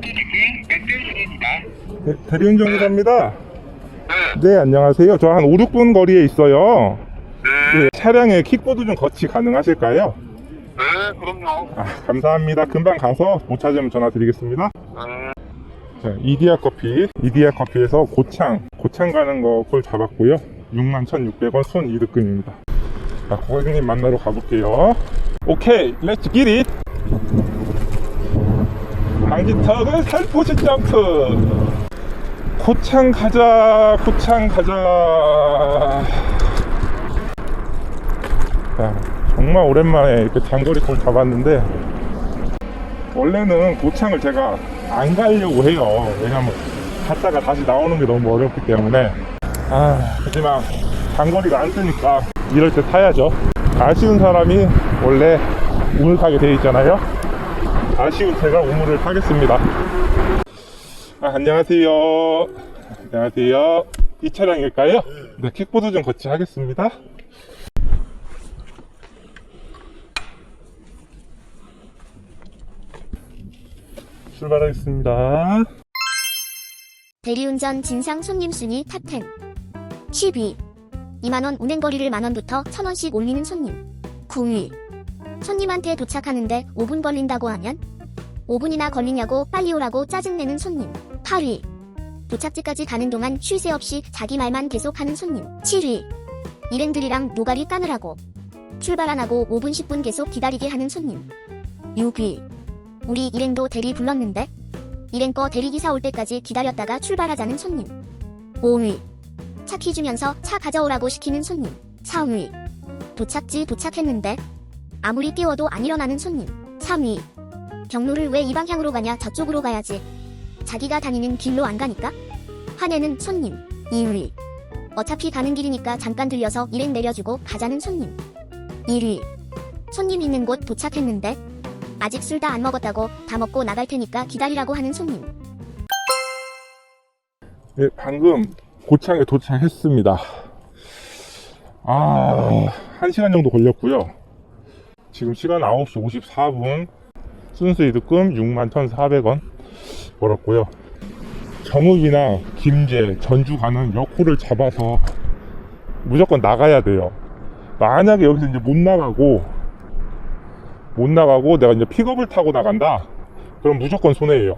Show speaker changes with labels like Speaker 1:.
Speaker 1: 모비리티 백대일입니다.
Speaker 2: 네, 대리운전 기사입니다.
Speaker 1: 네,
Speaker 2: 네, 안녕하세요. 저 한 5, 6분 거리에 있어요.
Speaker 1: 네,
Speaker 2: 네, 차량에 킥보드 좀 거치 가능하실까요?
Speaker 1: 네, 그럼요.
Speaker 2: 아, 감사합니다. 금방 가서 못 찾으면 전화 드리겠습니다.
Speaker 1: 네,
Speaker 2: 자, 이디야 커피. 이디야 커피에서 고창, 고창 가는 거 콜 잡았고요. 61,600원 손 이득금입니다. 자, 고객님 만나러 가볼게요. 오케이, 렛츠 기릿! 방지턱을 살포시 점프! 고창 가자, 고창 가자. 자, 정말 오랜만에 이렇게 장거리 콜 잡았는데, 원래는 고창을 제가 안 가려고 해요. 왜냐면 갔다가 다시 나오는 게 너무 어렵기 때문에. 아, 하지만 장거리가 안 쓰니까 이럴 때 타야죠. 아쉬운 사람이 원래 우물 타게 돼 있잖아요. 아쉬운 제가 우물을 타겠습니다. 아, 안녕하세요. 안녕하세요. 이 차량일까요? 네, 킥보드 좀 거치하겠습니다. 출발하겠습니다.
Speaker 3: 대리운전 진상 손님 순위 탑10 10위 2만원 운행거리를 만원부터 1000원씩 올리는 손님 9위 손님한테 도착하는데 5분 걸린다고 하면? 5분이나 걸리냐고 빨리 오라고 짜증내는 손님. 8위. 도착지까지 가는 동안 쉴 새 없이 자기 말만 계속하는 손님. 7위. 일행들이랑 노가리 까느라고. 출발 안 하고 5분 10분 계속 기다리게 하는 손님. 6위. 우리 일행도 대리 불렀는데? 일행 거 대리기사 올 때까지 기다렸다가 출발하자는 손님. 5위. 차 키 주면서 차 가져오라고 시키는 손님. 4위. 도착지 도착했는데 아무리 깨워도 안 일어나는 손님. 3위. 경로를 왜 이 방향으로 가냐 저쪽으로 가야지. 자기가 다니는 길로 안 가니까? 화내는 손님. 2위. 어차피 가는 길이니까 잠깐 들려서 일행 내려주고 가자는 손님. 1위. 손님 있는 곳 도착했는데 아직 술 다 안 먹었다고 다 먹고 나갈 테니까 기다리라고 하는 손님.
Speaker 2: 네, 방금 고창에 도착했습니다. 아, 1시간 정도 걸렸고요. 지금 시간 9시 54분. 순수 이득금 61,400원 벌었고요. 정읍이나 김제, 전주 가는 여코를 잡아서 무조건 나가야 돼요. 만약에 여기서 이제 못 나가고 못 나가고 내가 이제 픽업을 타고 나간다. 그럼 무조건 손해예요.